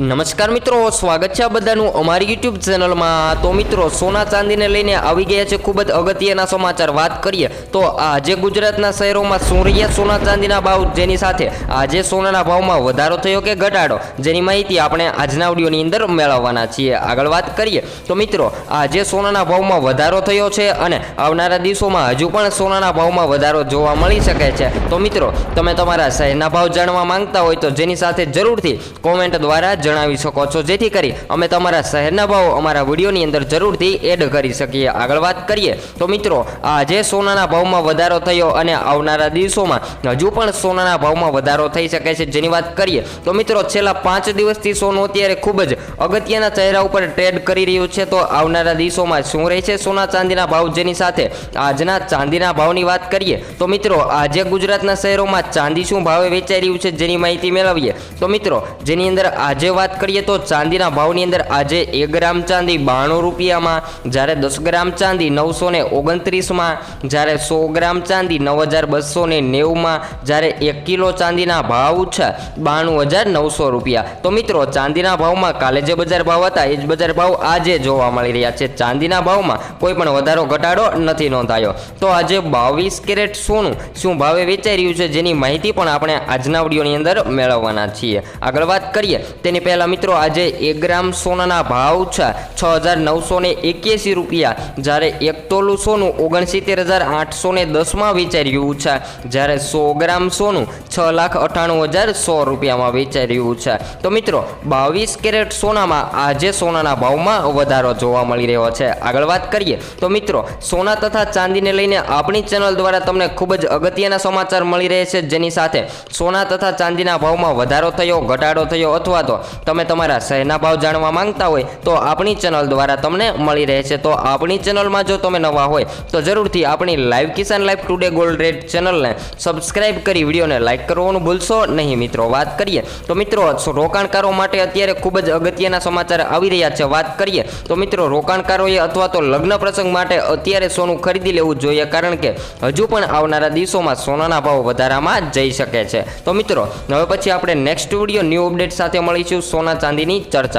નમસ્કાર મિત્રો, સ્વાગત છે આ બધાનું અમારી યુટ્યુબ ચેનલમાં તો મિત્રો, સોના ચાંદીને લઈને આવી ગયા છે ખૂબ જ અગત્યના સમાચાર. વાત કરીએ તો આજે ગુજરાતના શહેરોમાં સૂર્ય સોના ચાંદીના ભાવ જેની સાથે આજે સોનાના ભાવમાં વધારો થયો કે ઘટાડો? જેની માહિતી આપણે આજના ઓડિયોની અંદર મેળવવાના છીએ. આગળ વાત કરીએ તો મિત્રો, આજે સોનાના ભાવમાં વધારો થયો છે અને આવનારા દિવસોમાં હજુ પણ સોનાના ભાવમાં વધારો જોવા મળી શકે છે. તો મિત્રો, તમે તમારા શહેરના ભાવ જાણવા માંગતા હોય તો જેની સાથે જરૂરથી કોમેન્ટ દ્વારા જણાવી શકો છો. જેથી કરી અમે તમારા શહેરના ભાવ અમારા વિડીયોની અંદર જરૂરથી એડ કરી શકીએ. આગળ વાત કરીએ તો મિત્રો, આજે સોનાના ભાવમાં વધારો થયો અને આવનારા દિવસોમાં હજુ પણ સોનાના ભાવમાં વધારો થઈ શકે છે. જેની વાત કરીએ તો મિત્રો, છેલ્લા પાંચ દિવસથી સોનું અત્યારે ખૂબ જ અગત્યના ચહેરા ઉપર ટ્રેડ કરી રહ્યું છે. તો આવનારા દિવસોમાં શું રહે છે સોના ચાંદીના ભાવ? જેની સાથે આજના ચાંદીના ભાવની વાત કરીએ તો મિત્રો, આજે ગુજરાતના શહેરોમાં ચાંદી શું ભાવે વેચાઈ રહ્યું છે? જેની માહિતી મેળવીએ તો મિત્રો, જેની અંદર આજે વાત કરીએ તો ચાંદીના ભાવની અંદર આજે એક ગ્રામ ચાંદી બાણું રૂપિયામાં, જ્યારે દસ ગ્રામ ચાંદી નવસો ને ઓગણત્રીસમાં, જ્યારે સો ગ્રામ ચાંદી નવ હજાર બસો ને નેવુંમાં, જ્યારે એક કિલો ચાંદીના ભાવ છે બાણું હજાર નવસો રૂપિયા. તો મિત્રો, ચાંદીના ભાવમાં કાલે જે બજાર ભાવ હતા, એ જ બજાર ભાવ આજે જોવા મળી રહ્યા છે. ચાંદીના ભાવમાં કોઈ પણ વધારો, ઘટાડો નથી નોંધાયો. તો આજે બાવીસ કેરેટ સોનું શું ભાવે વેચાઈ રહ્યું છે, જેની માહિતી પણ આપણે આજના વિડીયોની અંદર મેળવવાના છીએ. આગળ વાત કરીએ, તેની પહેલાં મિત્રો, આજે એક ગ્રામ સોનાના ભાવ છે છ હજાર નવસો ને એક્યાસી રૂપિયા. જ્યારે એક તોલું સોનું ઓગણસિત્તેર હજાર આઠસો ને દસમાં વેચાઈ છે. જ્યારે સો ગ્રામ સોનું છ લાખ અઠ્ઠાણું હજાર સો રૂપિયામાં વેચાઈ છે. તો મિત્રો, બાવીસ કેરેટ સોનામાં આજે સોનાના ભાવમાં વધારો જોવા મળી રહ્યો છે. આગળ વાત કરીએ. તો મિત્રો, સોના તથા ચાંદીને લઈને આપણી ચેનલ દ્વારા તમને ખૂબ જ અગત્યના સમાચાર મળી રહે છે. જેની સાથે સોના તથા ચાંદીના ભાવમાં વધારો થયો, ઘટાડો થયો અથવા તો તમે તમારા શહેરના ભાવ જાણવા માંગતા હોય તો આપણી ચેનલ દ્વારા તમને મળી રહે છે. તો આપણી ચેનલમાં જો તમે નવા હોય તો જરૂરથી આપણી live Kisan live today gold rate ચેનલને સબસ્ક્રાઈબ કરી વિડીયોને લાઈક કરવાનું ભૂલશો નહીં. મિત્રો, વાત કરીએ. તો મિત્રો, રોકાણકારો માટે અત્યારે ખૂબ જ અગત્યના સમાચાર આવી રહ્યા છે. વાત કરીએ તો મિત્રો, રોકાણકારોએ અથવા તો લગ્ન પ્રસંગ માટે અત્યારે સોનું ખરીદી લેવું જોઈએ કારણ કે હજુ પણ આવનારા દિવસોમાં સોનાના ભાવ વધારામાં જઈ શકે છે. તો મિત્રો, હવે પછી આપણે નેક્સ્ટ વીડિયો ન્યૂ અપડેટ સાથે મળીશું. સોના ચાંદીની ચર્ચા.